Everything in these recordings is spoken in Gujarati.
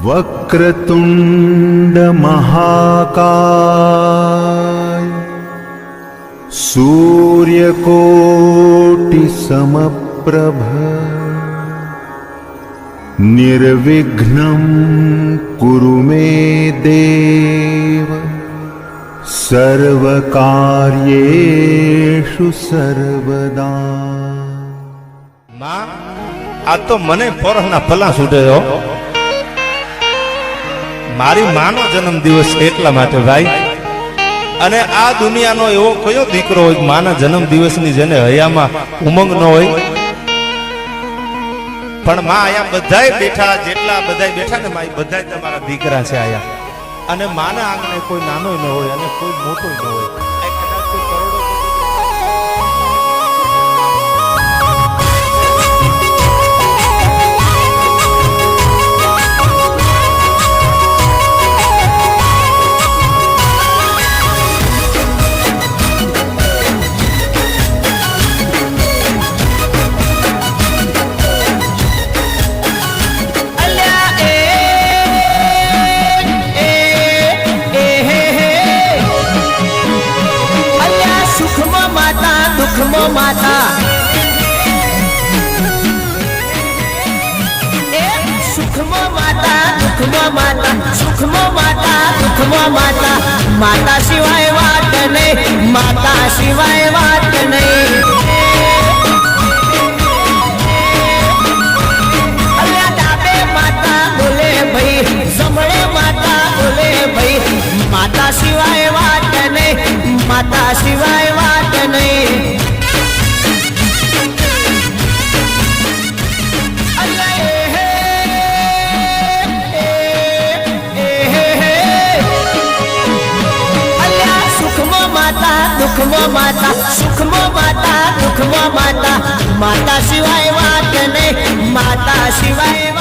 વક્રતુંડ મહાકાય સૂર્યકોટિ સમપ્રભ નિર્વિઘ્ન કુરુ મે દેવ સર્વકાર્યેષુ સર્વદા આ તો મને પોરહના ભલા છૂટે હો મારી માનો જન્મ દિવસ એટલા માટે ભાઈ. અને આ દુનિયાનો એવો કયો દીકરો હોય, માના જન્મ દિવસની જેને હૈયામાં ઉમંગ ન હોય. પણ માં આયા બધાય બેઠા, જેટલા બધાય બેઠા ને માં બધાય તમારા દીકરા છે આયા અને માના આંગણે કોઈ નાનો ન હોય અને કોઈ મોટો ન હોય. માતા, સુખમાં માતા માતા. માતા સિવાય વાત નહીં, માતા સિવાય વાત નહીં. માતા સિવાય વાત નહીં, માતા સિવાય દુઃખમાં માતા સુખમાં માતા દુઃખમાં માતા. માતા સિવાય વાત નહીં માતા સિવાય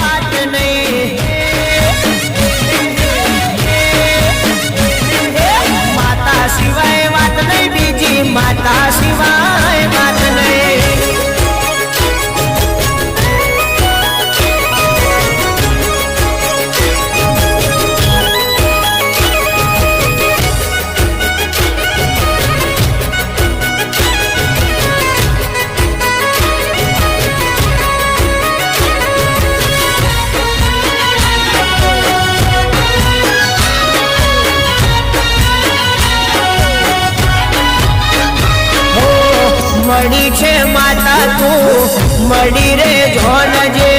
છે માતા તું. મળી રે જોન જે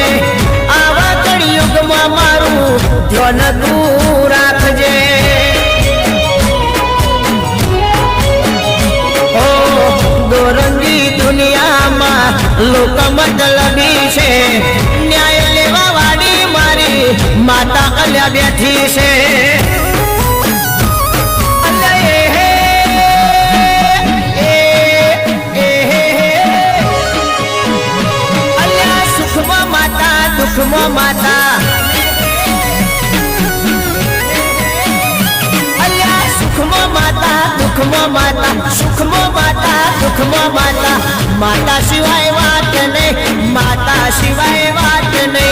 આવા કળિયુગમાં મારું ધ્યાન તું માતા અલ્યા સુખમાં માતા દુઃખમાં માતા સુખમાં માતા દુઃખમાં માતા માતા સિવાય વાત નહીં માતા સિવાય વાત નહીં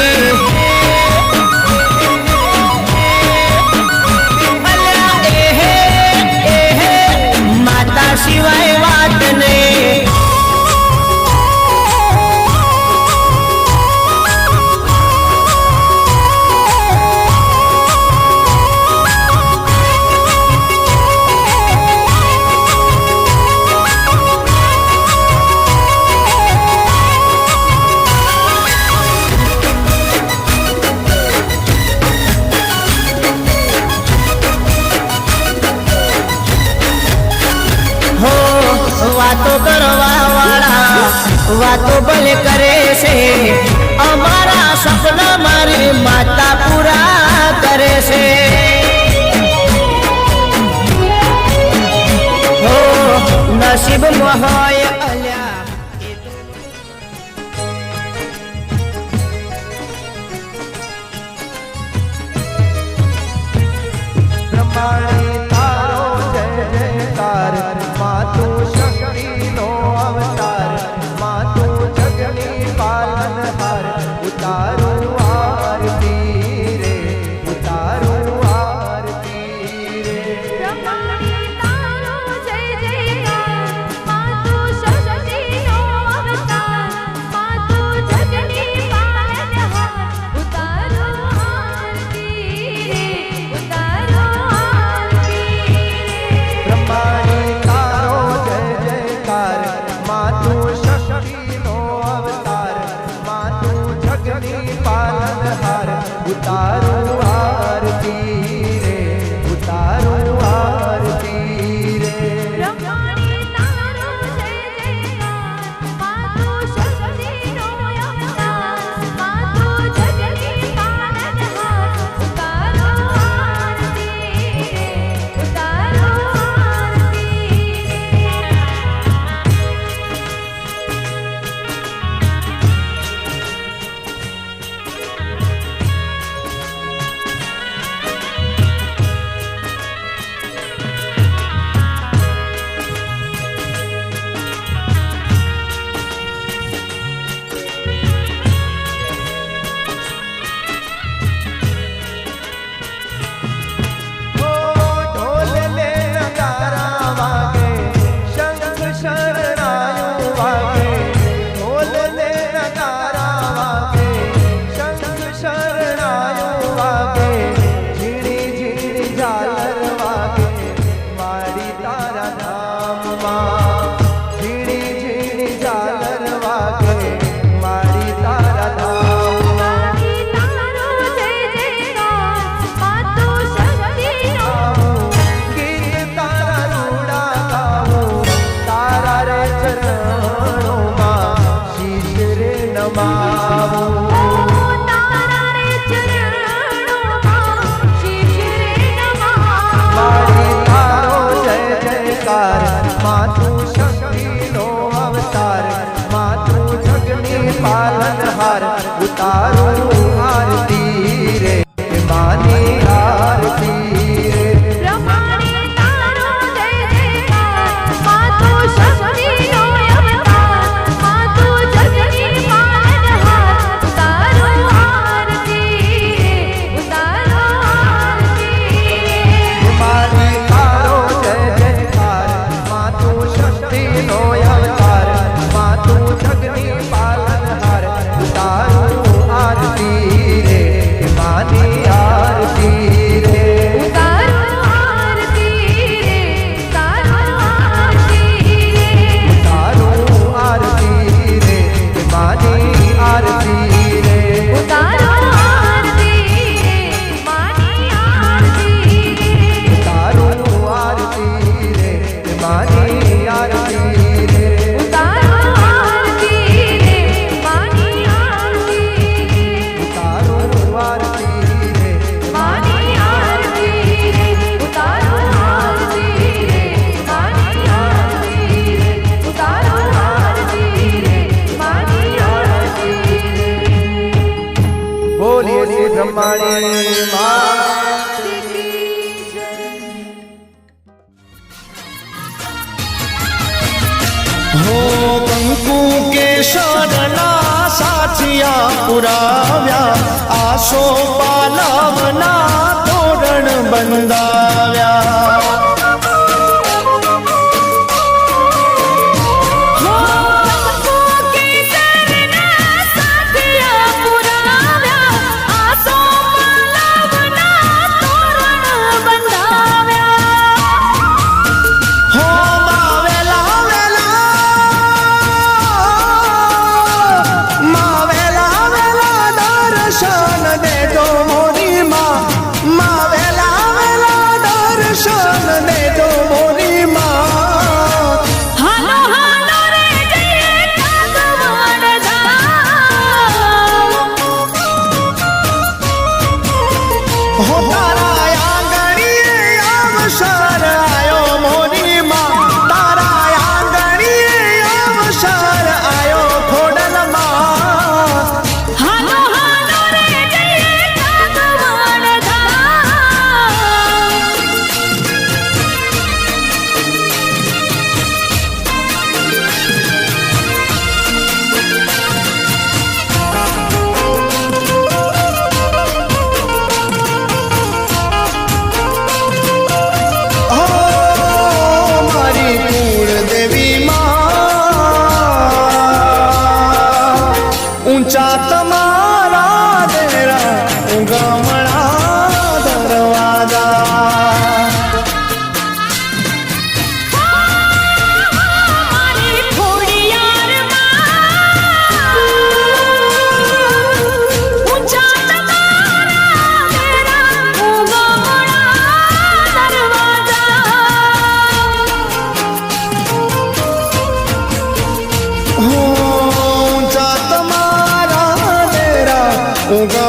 મારી માતા પૂરા કરે છે હો નસીબમાં હોય અલ્યા એ તો ખમાણી હો કંકુ કેશરના સાચિયા પુરાવ્યા આશો પાલાવના તોરણ બંધાવ્યા হঠাৎ ઊંચા તમારા 오가